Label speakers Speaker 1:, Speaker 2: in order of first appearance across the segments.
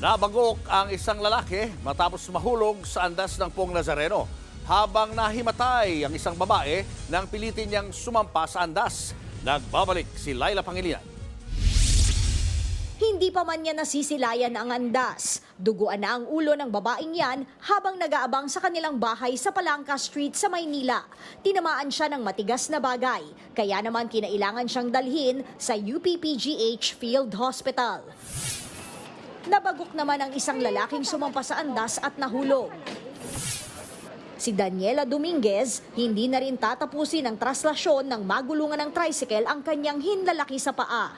Speaker 1: Nabagok ang isang lalaki matapos mahulog sa andas ng Pong Nazareno. Habang nahimatay ang isang babae nang pilitin niyang sumampa sa andas. Nagbabalik si Laila Pangilinan.
Speaker 2: Hindi pa man niya nasisilayan ang andas. Duguan na ang ulo ng babaeng yan habang nag-aabang sa kanilang bahay sa Palangka Street sa Maynila. Tinamaan siya ng matigas na bagay, kaya naman kinailangan siyang dalhin sa UPPGH Field Hospital. Nabagok naman ang isang lalaking sumampa sa andas at nahulog. Si Daniela Dominguez, hindi na rin tatapusin ang traslasyon ng magulungan ng tricycle ang kanyang hinlalaki sa paa.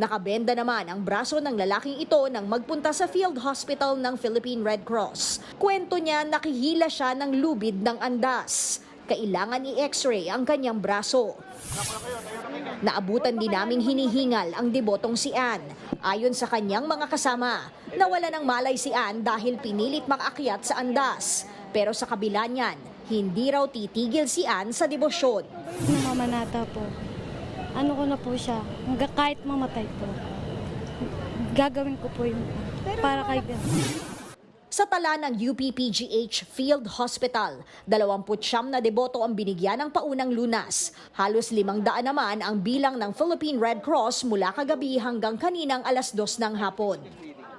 Speaker 2: Nakabenda naman ang braso ng lalaking ito nang magpunta sa field hospital ng Philippine Red Cross. Kwento niya nakihila siya ng lubid ng andas. Kailangan i-x-ray ang kanyang braso. Naabutan din naming hinihingal ang debotong si Ann. Ayon sa kanyang mga kasama, nawala ng malay si Ann dahil pinilit makakyat sa andas. Pero sa kabila niyan, hindi raw titigil si Ann sa debosyon.
Speaker 3: Namamanata po. Ano ko na po siya, hanggang kahit mamatay po. Gagawin ko po yung para kay God.
Speaker 2: Sa tala ng UPPGH Field Hospital, 29 na deboto ang binigyan ng paunang lunas. Halos limang daan naman ang bilang ng Philippine Red Cross mula kagabi hanggang kaninang alas dos ng hapon.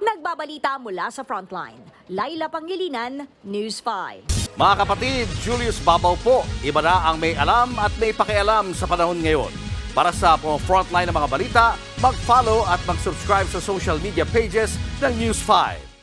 Speaker 2: Nagbabalita mula sa Frontline, Laila Pangilinan, News 5.
Speaker 1: Mga kapatid, Julius Babaw po. Iba na ang may alam at may pakialam sa panahon ngayon. Para sa frontline ng mga balita, mag-follow at mag-subscribe sa social media pages ng News 5.